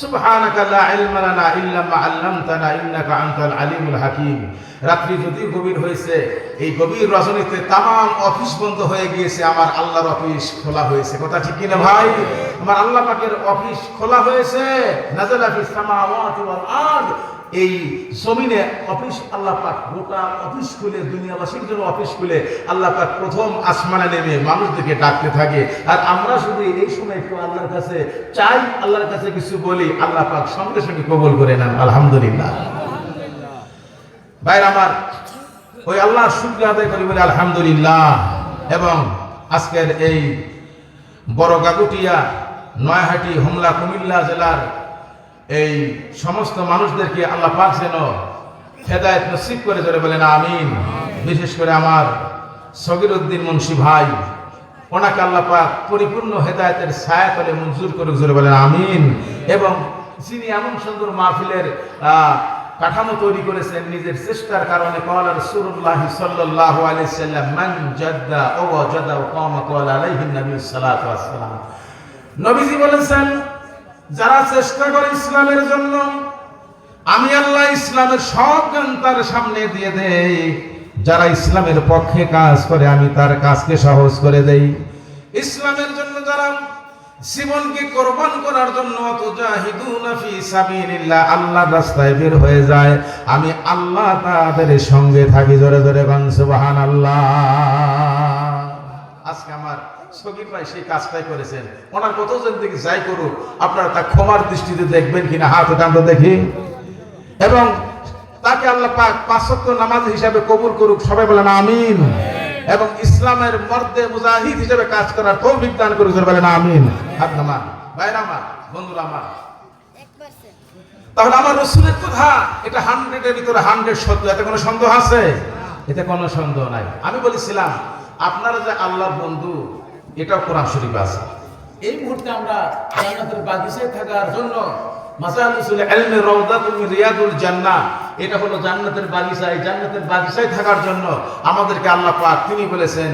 সুবহানাকা লা ইলমা লানা ইল্লা মা আল্লামতানা, ইন্নাকা আনতাল আলিমুল হাকিম। রাত্রি যদি গভীর হয়েছে, এই গভীর রজনীতে তাম অফিস বন্ধ হয়ে গিয়েছে, আমার আল্লাহর অফিস খোলা হয়েছে। কথা ঠিক কিনা ভাই? আমার আল্লাহ পাকের অফিস খোলা হয়েছে। নাজালা ফিস সামাওয়াতি ওয়াল আরদ। এই জমিনে অফিস আল্লাহ পাক গোটা অফিস খুলে, দুনিয়াবাসীর জন্য অফিস খুলে আল্লাহ পাক প্রথম আসমানে নেমে মানুষদেরকে ডাকতে থাকে। আর আমরা শুধু এই সময় একটু আল্লাহর কাছে চাই, আল্লাহর কাছে কিছু বলি, আল্লাহ পাক সঙ্গে সঙ্গে কবল করে নেন, আলহামদুলিল্লাহ। ভাইর আমার, ওই আল্লাহর শুক্র আদায় করি বলে আলহামদুলিল্লাহ। এবং আজকের এই বড় গাগুটিয়া নয়াহাটি, হোমলা, কুমিল্লা জেলার এই সমস্ত মানুষদেরকে আল্লাহ পাক যেন হেদায়ত নসিব করে ধরে বলেন, আমিন। বিশেষ করে আমার সগির উদ্দিন মুন্সি ভাই, ওনাকে আল্লাহ পাক পরিপূর্ণ হেদায়তের ছায়া তলে মঞ্জুর করে জোরে বলেন, আমিন। এবং যিনি এমন সুন্দর মাহফিলের কাঠামো তৈরি করেছেন, নিজের চেষ্টার কারণে কলা রাসূলুল্লাহ সাল্লাল্লাহু আলাইহি সাল্লাম, মান জাদ্দা ও জাদা ও কামা কলা আলাইহি নবী সাল্লাল্লাহু আলাইহি নবীজি বলেছেন যারা চেষ্টা করে ইসলামের জন্য, আমি আল্লাহ ইসলামের সব তার সামনে দিয়ে দেই। যারা ইসলামের পক্ষে কাজ করে, আমি তার কাজকে সহজ করে দেই। ইসলামের জন্য যারা জীবনকে কোরবান করার জন্য আল্লাহর রাস্তায় বের হয়ে যায়, আমি আল্লাহ তাদের সঙ্গে থাকি। জোরে জোরে গান সুবহানাল্লাহ। আজকে আমার ভাই সেই কাজটাই করেছেন। ওনার থেকে যাই করুক, আপনারা তা ক্ষমার দৃষ্টিতে দেখবেন কিনা, হাত দেখি। এবং তাকে আল্লাহ পাক নামাজ হিসাবে কবুল করুক, সবাই বলেন আমিন। এবং ইসলামের মর্দে মুজাহিদ হিসেবে কাজ করার করুক বলেন আমিন। হাত ভাইরা আমার, বন্ধুরা আমার। তাহলে আমার রসুলের কথা, এটা হান্ড্রেডের ভিতরে হান্ড্রেড সত্য এতে কোনো সন্দেহ আছে? এতে কোনো সন্দেহ নাই। আমি বলেছিলাম, আপনারা যে আল্লাহর বন্ধু এটাও কোরআন শরীফ আছে। এই মুহূর্তে আমরা জান্নাতের বাগিচায় থাকার জন্য মাসালুসুল ইলমি রাউদাতুল রিয়াদুল জান্নাহ এটা হলো জান্নাতের বাগিচা। এই জান্নাতের বাগিচায় থাকার জন্য আমাদেরকে আল্লাহ পাক তিনি বলেছেন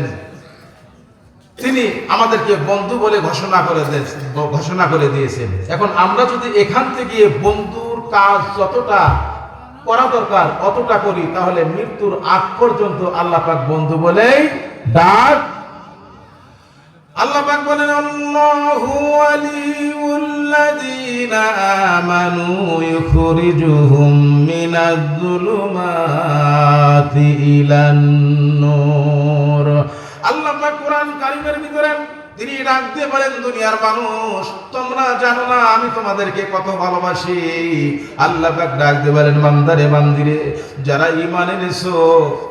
তিনি আমাদেরকে বন্ধু বলে ঘোষণা করে দিয়েছেন ঘোষণা করে দিয়েছেন। এখন আমরা যদি এখান থেকে বন্ধুর কাজ যতটা করা দরকার অতটা করি তাহলে মৃত্যুর আগ পর্যন্ত আল্লাহ পাক বন্ধু বলেই ডাক আল্লাহ পাক বলেন আল্লাহু ওয়ালিউল্লাযীনা আমানু ইখরিজুহুম মিনাজ-জুলুমাতি ইলান নূর। আল্লাহ পাক কোরআন কারিমের দিয়ে বলেন দুনিয়ার মানুষ? তোমরা জানো না, আমি তোমাদেরকে কত ভালোবাসি। আল্লাহ পাক ডাক দিয়ে বলেন বান্দারে বান্দিরে যারা ইমান এনেছো,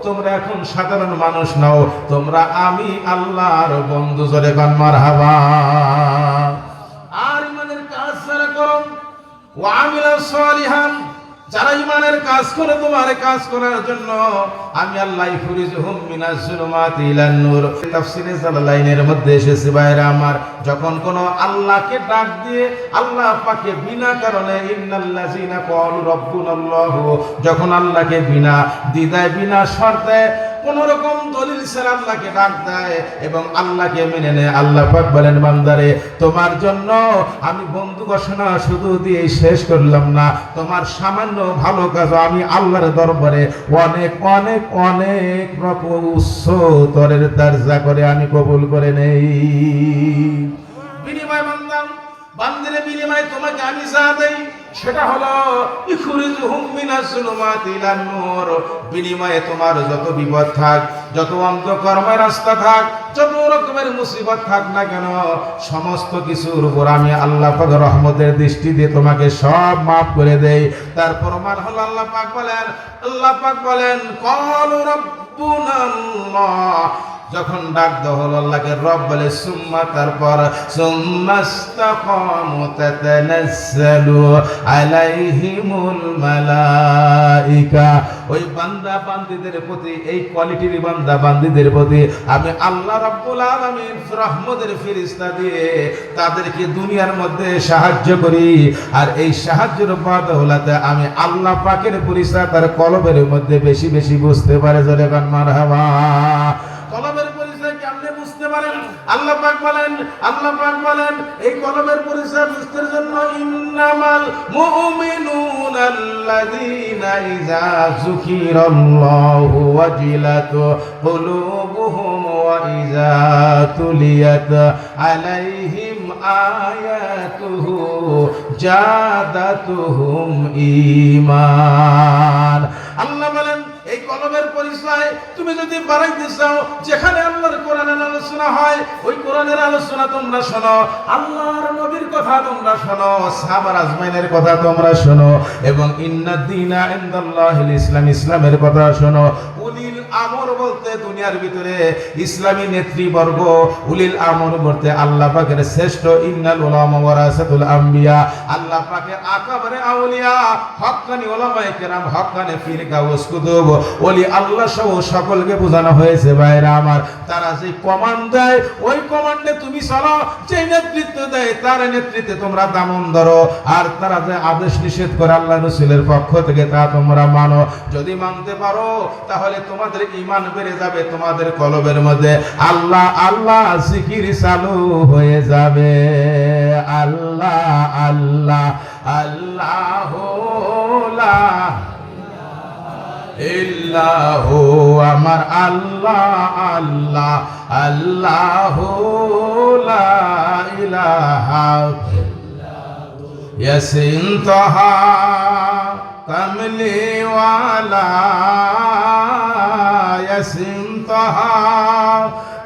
তোমরা এখন সাধারণ মানুষ নাও। তোমরা আমি আল্লাহর বন্ধু জলে গান মারহাবা। আর ইমানের কাজ যারা করো ওয়ামিলা সালিহান যারা ইমানের কাজ করে, তোমার কাজ করার জন্য আমি আল্লাহ ফুরিজুহুম মিনাজ মিনা ইলান নূর। তাফসিরে মধ্যে এসেছে বাইরে আমার, যখন কোন আল্লাহকে ডাক দিয়ে আল্লাহ পাকে বিনা কারণে ইন্নাল্লাযিনা ক্বালু রাব্বুনাল্লাহ, যখন আল্লাহকে বিনা, দিদায় বিনা শর্তে কোন রকম দলিল ছাড়া আল্লাহকে ডাক দেয় এবং আল্লাহকে মেনে নেয়। আল্লাহ পাক বলেন, বান্দারে, তোমার জন্য আমি বন্ধু ঘোষণা শুধু দিয়ে শেষ করলাম না। তোমার সামান্য ভালো কাজ আমি আল্লাহর দরবারে অনেক অনেক অনেক রকম উচ্চ তরের দরজা করে আমি কবুল করে নেই। বিনিময় বান্দাম বান্দিরে বিনিময় তোমাকে আমি যা দেই সেটা হলো বিনিময়ে তোমার যত বিপদ থাক, যত অন্ধকর্মের রাস্তা থাক, যত রকমের মুসিবত থাক না কেন, সমস্ত কিছুর উপর আমি আল্লাহ পাক রহমতের দৃষ্টি দিয়ে তোমাকে সব মাফ করে দেই। তার প্রমাণ হলো আল্লাহ পাক বলেন, আল্লাহ পাক বলেন, কল রব্বুনাল্লাহ যখন ডাক দেওয়া হলো আল্লাহকে, রব বলে, সুম্মা তারপর সুম্মাস্তাকামু তাতানাজ্জালু আলাইহিমুল মালাইকা। ওই বান্দা বান্দীদের প্রতি, এই কোয়ালিটির বান্দা বান্দীদের প্রতি আমি আল্লাহ রাব্বুল আলামিন রহমতের ফেরেশতা দিয়ে তাদেরকে দুনিয়ার মধ্যে সাহায্য করি। আর এই সাহায্যের বদৌলতে আমি আল্লাহ পাকের পরিচয় তার কলবের মধ্যে বেশি বেশি বুঝতে পারে, জোরে গান মারহাবা কলমের পরিচয় কেমনে বুঝতে পারেন আল্লাহ পাক বলেন, আল্লাহ পাক বলেন, এই কলমের পরিচয় বুঝতে জন্য ইন্নামাল মুমিনুন আল্লাযীনা ইযা যুকিরাল্লাহু ওয়াজিলাত কুলুবুহুম ওয়া ইযা তুলিয়াত আলাইহিম আয়াতুহু জাদাতুহুম ঈমান। আল্লাহ বলেন পরিচয়, তুমি যদি বাড়াইতে চাও, যেখানে আল্লাহর কোরআনের আলোচনা হয়, ওই কোরআনের আলোচনা তোমরা শোনো, আল্লাহর নবীর কথা তোমরা শোনো, সাহাবার আজমাইনের কথা তোমরা শোনো, এবং ইন্নাদ্দিনা ইনদাল্লাহিল ইসলাম, ইসলামের কথা শোনো বলতে দুনিয়ার ভিতরে ইসলামী নেতৃবর্গ, উলিল আমর বলতে আল্লাহ পাকের শ্রেষ্ঠ ইন্নাল উলামা ওয়ারাসাতুল আম্বিয়া। আল্লাহ পাকের আকাবারে আউলিয়া, হক্কানি উলামায়ে কেরাম, হক্কানি ফিরকা ওয়াসকুতুব ওলি আল্লাহ সহ সকলকে বোঝানো হয়েছে, ভাইরা আমার। তারা যে কমান্ড দেয়, ওই কমান্ডে তুমি চলো। যে নেতৃত্ব দেয়, তার নেতৃত্বে তোমরা দামন ধরো। আর তারা যে আদেশ নিষেধ করে আল্লাহ রসুলের পক্ষ থেকে, তা তোমরা মানো। যদি মানতে পারো, তাহলে তোমাদের ইমান বেড়ে যাবে তোমাদের কলবের মধ্যে। আল্লাহ আল্লাহ, জিকির চালু হয়ে যাবে। আল্লাহ আল্লাহ আল্লাহ ইল্লাহ, আমার আল্লাহ আল্লাহ আল্লাহ ইলাহা ইয়াসিন তাহা কমলি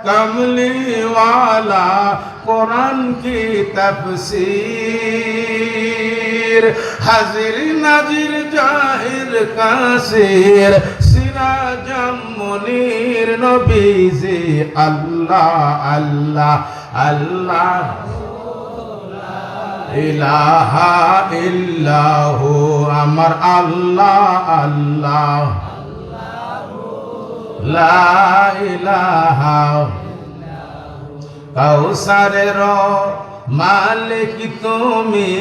কমলি কোরআন কি তফসির হাজির নাজির জাহির কাসির সিরাজাম মুনির নবীজি আল্লাহ আল্লাহ আল্লাহ ইলাহা ইল্লাহু, আমার আল্লাহ আল্লাহ। লা ইলাহা মালিক তুমি,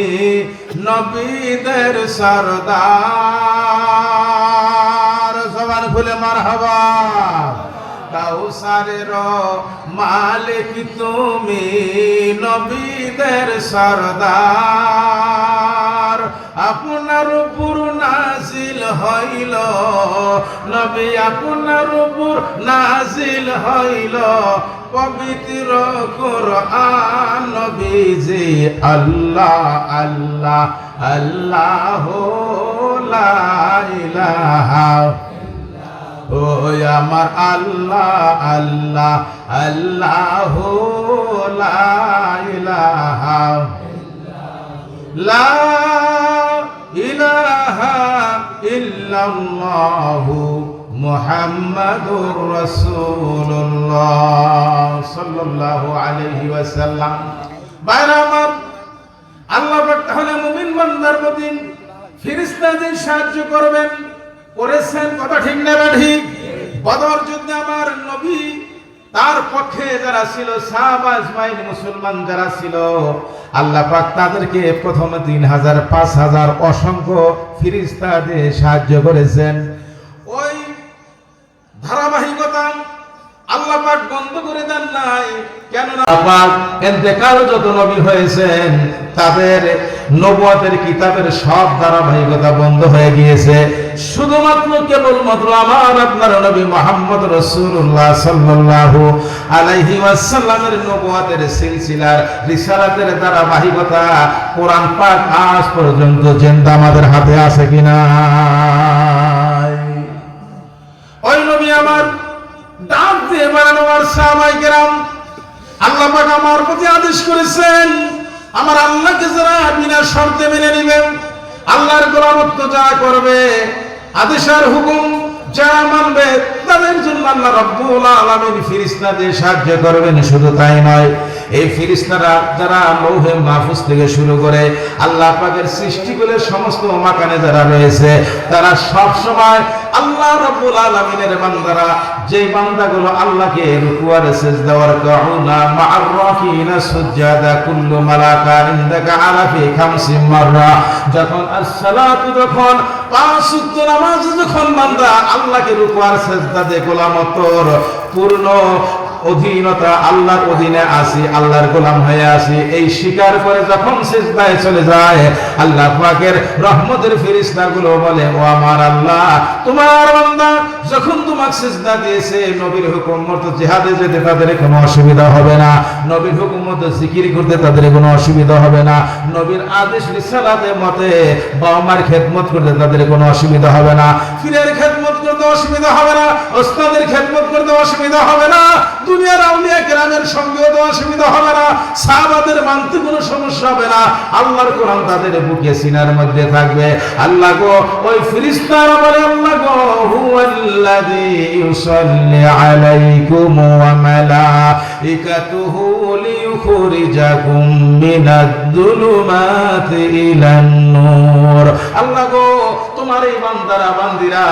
নবীদের সরদার। সবার খুলে মার হবা কাউসারের মালিক তুমি নবীদের সরদার। আপনার উপর নাজিল হইল, নবী আপনার উপর নাজিল হইল। পবিত্র কোরআন নবীজি, আল্লাহ আল্লাহ আল্লাহ, লা ইলাহা ও আমার আল্লাহ আল্লাহ আল্লাহ লা ইলাহা লা ইলাহা ইল্লাল্লাহু মুহাম্মাদুর রাসূলুল্লাহ সাল্লাল্লাহু আলাইহি ওয়াসাল্লাম। বাইরে আমার আল্লাহ তাহলে মুমিন বান্দার প্রতি ফেরেশতাদের সাহায্য করবেন। করেছেন, কথা ঠিক না ঠিক? বদর যুদ্ধে আমার নবী, তার পক্ষে যারা ছিল সাহাবাজ মাইন মুসলমান যারা ছিল, আল্লাহ পাক তাদেরকে প্রথম তিন হাজার, পাঁচ হাজার অসংখ্য ফিরিস্তা দিয়ে সাহায্য করেছেন। ওই ধারাবাহিকতা আল্লাহ পাক বন্ধ করে দেন নাই। কেননা পাক এতেকাল যত নবী হয়েছেন, তাদের নবুয়াতের কিতাবের সব ধারাবাহিকতা বন্ধ হয়ে গিয়েছে। শুধুমাত্র কেবলমাত্র আমার, আপনার নবী মোহাম্মদ রসুল্লাহ সাল্লাল্লাহু আলাইহি ওয়াসাল্লামের নবুয়াতের সিলসিলার রিসালাতের ধারাবাহিকতা কোরআন পাক আজ পর্যন্ত জিন্দা আমাদের হাতে আছে কিনা ওই নবী আমার ডাক দিয়ে বানানো আর সাহাবাই কেরাম, আল্লাহ পাক আমার প্রতি আদেশ করেছেন আমার আল্লাহকে যারা বিনা শর্তে মেনে নেবেন আল্লাহর গোলামত্ব যা করবে, আদেশের হুকুম যারা মানবে, তাদের জন্য আল্লাহ রব্বুল আলামিন ফিরিস্তা দিয়ে সাহায্য করবেন। শুধু তাই নয় এই ফিরিস্তারা, যারা লৌহে মাহফুজ থেকে শুরু করে আল্লাহ পাকের সৃষ্টিগুলোর সমস্ত মাকানে যারা রয়েছে, তারা সব সময় আল্লাহ রব্বুল আলামিনের বান্দারা যেই বান্দাগুলো আল্লাহকে রুকু আর সিজদা ওয়ার কাউনা মা'আর রাকিনা কুল্লু মালাকা ইনদাকা আলা ফি খামসি মাররা। যখন আসসালাতু যখন, পাঁচ ওয়াক্ত নামাজ যখন বান্দা আল্লাহকে রুকু আর সিজদা দিয়ে গোলামতর পূর্ণ অধীনতা আল্লাহর অধীনে আসি, আল্লাহর গোলাম হয়ে আসি, এই স্বীকার করে যখন সিজদায় চলে যায়, আল্লাহ পাকের রহমতের ফেরেশতা গুলো বলে, ও আমার আল্লাহ, তোমার বান্দা যখন তোমাকে সিজদা দিয়েছে, নবীর হুকুম মতো জিহাদে যেতে তাদের কোনো অসুবিধা হবে না। নবীর হুকুম মতো জিকির করতে তাদের কোনো অসুবিধা হবে না। নবীর আদেশ রিসালাতে মতে বাবা মার খেদমত করতে তাদের কোনো অসুবিধা হবে না। পীরের খেদমত করতে অসুবিধা হবে না। ওস্তাদের খেদমত করতে অসুবিধা হবে না। কেরামের সঙ্গেও তো অসুবিধা হবে না। সাহাবাদের মানতে কোনো সমস্যা হবে না। আল্লাহর কোরআন তাদের বুকে সিনার মধ্যে থাকবে। আল্লাহ গো, ওই ফিরিস্তারা বলে, আল্লাহ গো ইউসাল্লি আলাইকুম ওয়া মালাইকাতুহু মিনাদ-দুলুমাতি ইলান নূর আল্লাহ গো তোমার এই বান্দারা, বান্দিরা,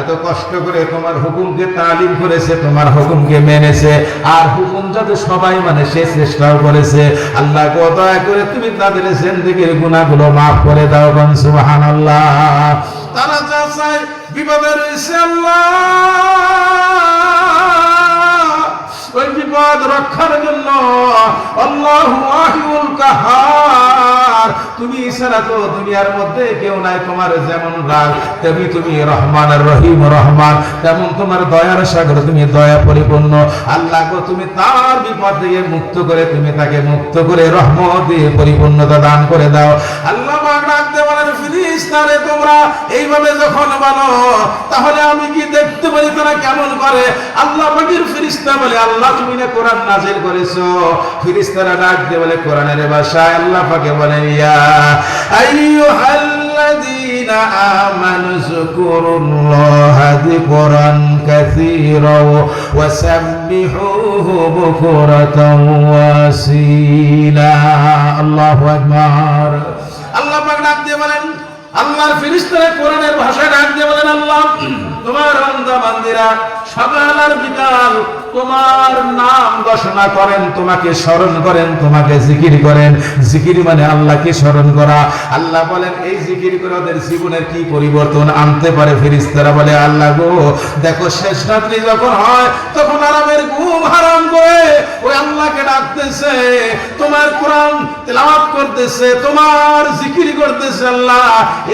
এত কষ্ট করে তোমার হুকুমকে তালিম করেছে, তোমার হুকুমকে মেনেছে, আর হুকুম যাতে সবাই মানে সে চেষ্টাও করেছে। আল্লাহ দয়া করে তুমি তাদের জিন্দেগির গুনাহগুলো মাফ করে দাও বান সুবহানাল্লাহ। তারা যা চায়, বিপদে রয়েছে আল্লাহ। ওই বিপদ রক্ষার জন্য আল্লাহু ওয়াহিউল কাহার তুমি ছাড়া তো দুনিয়ার মধ্যে কেউ নাই তোমার যেমন রাগ, তেমনি তুমি রহমান আর রহিম রহমান, তেমন তোমার দয়ার সাগর তুমি দয়া পরিপূর্ণ। আল্লাহ গো, তুমি তার বিপদ থেকে মুক্ত করে, তুমি তাকে মুক্ত করে রহমত দিয়ে পরিপূর্ণতা দান করে দাও। আল্লাহ ডাকতে বলেন, ফিরিস্তারে তোমরা এইভাবে যখন বলো, তাহলে আমি কি পারি তারা কেমন করে? আল্লাহ পাকের ফিরিস্তা বলে, আল্লাহ তুমি না কোরআন নাজিল করেছ? ফিরিস্তারা ডাক দিয়ে বলে, কোরআনের ভাষায় আল্লাহ পাকে বলেন, ইয়া আইয়ুহাল্লাযীনা আমানু যকুরুল্লাহা যিকরান কাসীরা ওয়া সাব্বিহুহু বুকরাতাও ওয়াসীলা। আল্লাহু আকবার। আল্লাহ পাক ডাক দিয়ে বলেন, আল্লাহর ফিরিস্তারা কোরআনের ভাষায় ডাক দিয়ে বলেন, আল্লাহ তোমার বান্দা বান্দিরা সকাল আর বিকাল তোমার নাম ঘোষণা করেন, তোমাকে স্মরণ করেন, তোমাকে জিকির করেন। জিকির মানে আল্লাহকে স্মরণ করা। আল্লাহ বলেন, এই জিকির করে ওদের জীবনের কি পরিবর্তন আনতে পারে? ফিরিস্তারা বলে, আল্লাহ গো, দেখো শেষ রাত্রি যখন হয়, তখন আরামের করে আল্লাহকে ডাকতেছে, তোমার কোরআন তেলাওয়াত করতেছে, তোমার জিকির করতেছে আল্লাহ,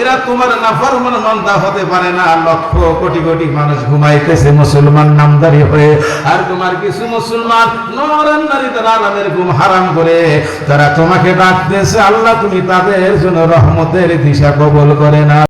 এরা তোমার নাফরমান মান্দা হতে পারে না। লক্ষ কোটি কোটি মানুষ ঘুমাইতেছে, মুসলমান নামদারি হয়ে, আর তোমার কিছু মুসলমান নরেন নারী তারা আরামের ঘুম হারাম করে, তারা তোমাকে ডাকতেছে, আল্লাহ তুমি তাদের জন্য রহমতের দিশা কবল করে না